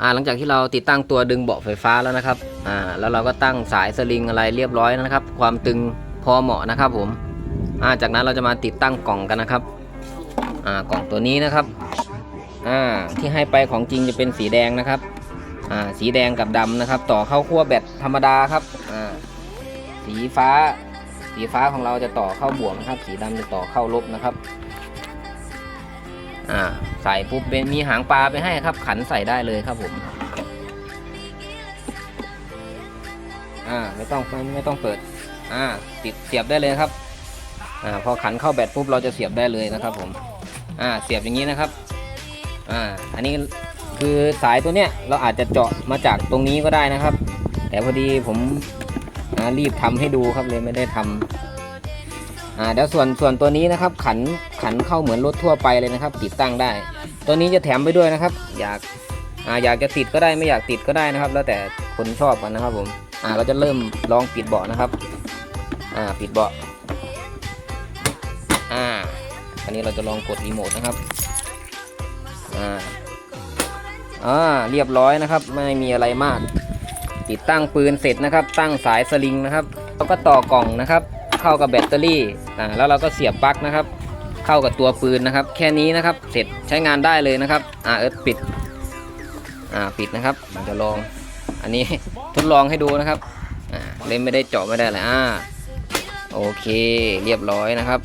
อ่าหลังจากที่เราติดตั้งตัวดึงเบาะไฟฟ้าแล้วนะครับอ่าแล้วเราก็ตั้งสายสลิงอะไรเรียบร้อยนะครับ ความตึงพอเหมาะนะครับผมอ่าจากนั้นเราจะมาติดตั้งกล่องกันนะครับอ่ากล่องตัวนี้นะครับอ่าที่ให้ไปของจริงจะเป็นสีแดงนะครับอ่าสีแดงกับดำนะครับ ต่อเข้าขั้วแบตธรรมดาครับอ่าสีฟ้า สีฟ้าของเราจะต่อเข้าบวกนะครับ สีดำจะต่อเข้าลบนะครับ อ่าใส่ปุ๊บเป็นมีหางปลาไปให้ครับ ขันใส่ได้เลยครับผมอ่าไม่ต้องไม่ต้องเปิดอ่าติดเสียบได้เลยครับอ่าพอขันเข้าแบตปุ๊บเราจะเสียบได้เลยนะครับผมอ่าเสียบอย่างนี้นะครับอ่าอันนี้คือสายตัวเนี้ยเราอาจจะเจาะมาจากตรงนี้ก็ได้นะครับ แต่พอดีผมรีบทำให้ดูครับเลยไม่ได้ทำ อ่าเดี๋ยวส่วนส่วนตัวนี้นะครับ ขันขันเข้าเหมือนรถทั่วไปเลยนะครับ ติดตั้งได้ ตัวนี้จะแถมไปด้วยนะครับ อยากอ่าอยากจะติดก็ได้ไม่อยากติดก็ได้นะครับ แล้วแต่คนชอบกันนะครับผมอ่าเราจะเริ่มลองปิดเบาะนะครับอ่าปิดเบาะอ่าอันนี้เราจะลองกดรีโมทนะครับอ่าอ่าเรียบร้อยนะครับ ไม่มีอะไรมาก ติดตั้งปืนเสร็จนะครับ ตั้งสายสลิงนะครับแล้วก็ต่อกล่องนะครับ เข้ากับแบตเตอรี่อ่าแล้วเราก็เสียบปลั๊กนะครับ เข้ากับตัวปืนนะครับ แค่นี้นะครับเสร็จใช้งานได้เลยนะครับอ่าเอิร์ธปิดอ่าปิดนะครับผมจะลอง อันนี้ทดลองให้ดูนะครับอ่าเล่นไม่ได้เจาะไม่ได้เลยอ่าโอเค เรียบร้อยนะครับ